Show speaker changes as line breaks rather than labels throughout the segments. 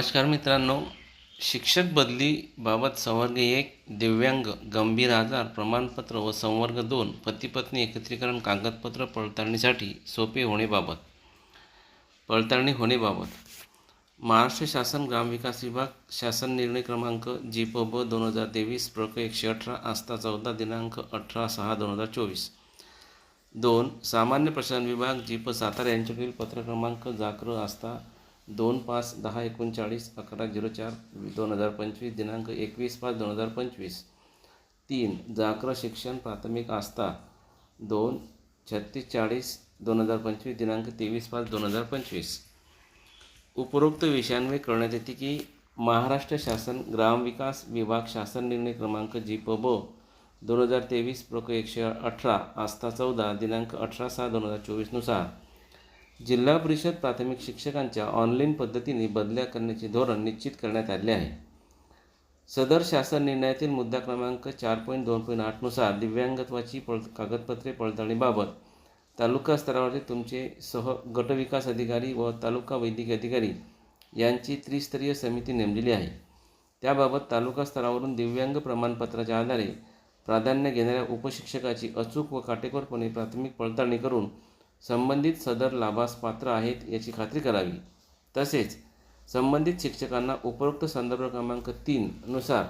नमस्कार मित्रांनो. शिक्षक बदलीबाबत संवर्ग एक दिव्यांग गंभीर आजार प्रमाणपत्र व संवर्ग दोन पतीपत्नी एकत्रीकरण कागदपत्र पडताळणीसाठी सोपे होणेबाबत पडताळणी होणेबाबत महाराष्ट्र शासन ग्रामविकास विभाग शासन निर्णय क्रमांक जी प ब दोन हजार तेवीस प्रक एकशे अठरा आस्था चौदा दिनांक अठरा सहा दोन हजार चोवीस. दोन सामान्य प्रशासन विभाग जी प सातारा यांच्याकडील पत्र क्रमांक जाकर आस्था दोन पाच दहा एकोणचाळीस अकरा झिरो चार दोन हजार पंचवीस दिनांक एकवीस पाच दोन हजार पंचवीस. तीन जाकर शिक्षण प्राथमिक आस्था. दोन छत्तीस चाळीस दोन हजार पंचवीस दिनांक तेवीस पाच दोन हजार पंचवीस. उपरोक्त विषयांवर कळण्यात येते की महाराष्ट्र शासन ग्रामविकास विभाग शासन निर्णय क्रमांक जी प ब दोन हजार तेवीस प्रक एकशे अठरा आस्था चौदा दिनांक अठरा सहा दोन हजार चोवीसनुसार जिल्हा परिषद प्राथमिक शिक्षकांच्या ऑनलाईन पद्धतीने बदल्या करण्याचे धोरण निश्चित करण्यात आले आहे. सदर शासन निर्णयातील मुद्दा क्रमांक चार पॉईंट दोन पॉईंट आठनुसार दिव्यांगत्वाची पळ कागदपत्रे पडताळणीबाबत तालुका स्तरावरचे तुमचे सह गटविकास अधिकारी व तालुका वैद्यकीय अधिकारी यांची त्रिस्तरीय समिती नेमलेली आहे. त्याबाबत तालुका स्तरावरून दिव्यांग प्रमाणपत्राच्या आधारे प्राधान्य घेणाऱ्या उपशिक्षकाची अचूक व काटेकोरपणे प्राथमिक पडताळणी करून संबंधित सदर लाभास पात्र आहेत याची खात्री करावी. तसेच संबंधित शिक्षकांना उपरोक्त संदर्भ क्रमांक तीन नुसार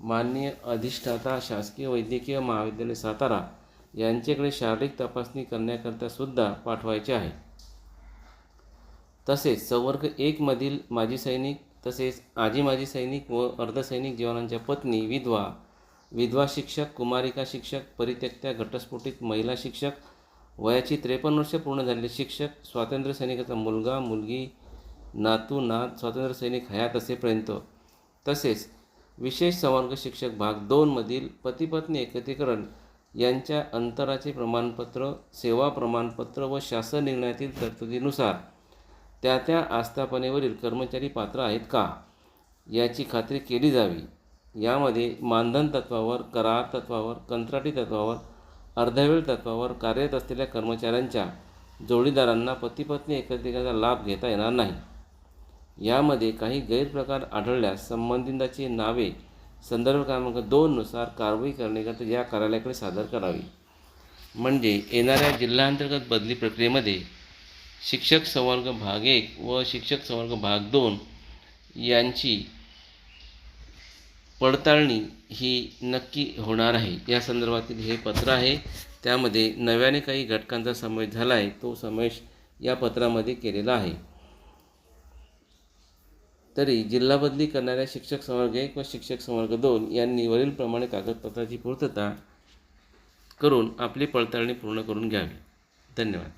माननीय अधिष्ठाता शासकीय वैद्यकीय महाविद्यालय सातारा यांच्याकडे शारीरिक तपासणी करण्याकरता सुद्धा पाठवायचे आहे. तसेच संवर्ग एकमधील माजी सैनिक तसेच आजी माजी सैनिक व अर्धसैनिक जवानांच्या पत्नी विधवा विधवा शिक्षक कुमारिका शिक्षक परित्यक्त्या घटस्फोटित महिला शिक्षक वयाची त्रेपन्न वर्ष पूर्ण झालेले शिक्षक स्वातंत्र्य सैनिकाचा मुलगा मुलगी नातू नात स्वातंत्र्य सैनिक हयात असेपर्यंत. तसेच विशेष संवर्ग शिक्षक भाग दोनमधील पतीपत्नी एकत्रीकरण यांच्या अंतराचे प्रमाणपत्र सेवा प्रमाणपत्र व शासन निर्णयातील तरतुदीनुसार त्या त्या आस्थापनेवरील कर्मचारी पात्र आहेत का? याची खात्री केली जावी. यामध्ये मानधन तत्वावर करार तत्वावर कंत्राटी तत्वावर अर्धवेळ तत्वावर कार्यरत असलेल्या कर्मचाऱ्यांच्या जोडीदारांना पतीपत्नी एकत्रिकाचा लाभ घेता येणार नाही. यामध्ये काही गैरप्रकार आढळल्यास संबंधिताची नावे संदर्भ क्रमांक दोननुसार कारवाई करण्याकरता या कार्यालयाकडे सादर करावी. म्हणजे येणाऱ्या जिल्हांतर्गत बदली प्रक्रियेमध्ये शिक्षक संवर्ग भाग एक व शिक्षक संवर्ग भाग दोन यांची पडताळणी ही नक्की होणार आहे. या संदर्भातील हे पत्र आहे. त्यामध्ये नव्याने काही घटकांचा समावेश झाला आहे. तो समावेश या पत्रामध्ये केलेला आहे. तरी जिल्हा बदली करणाऱ्या शिक्षक संवर्ग एक व शिक्षक संवर्ग दोन यांनी वरीलप्रमाणे कागदपत्राची पूर्तता करून आपली पडताळणी पूर्ण करून घ्यावी. धन्यवाद.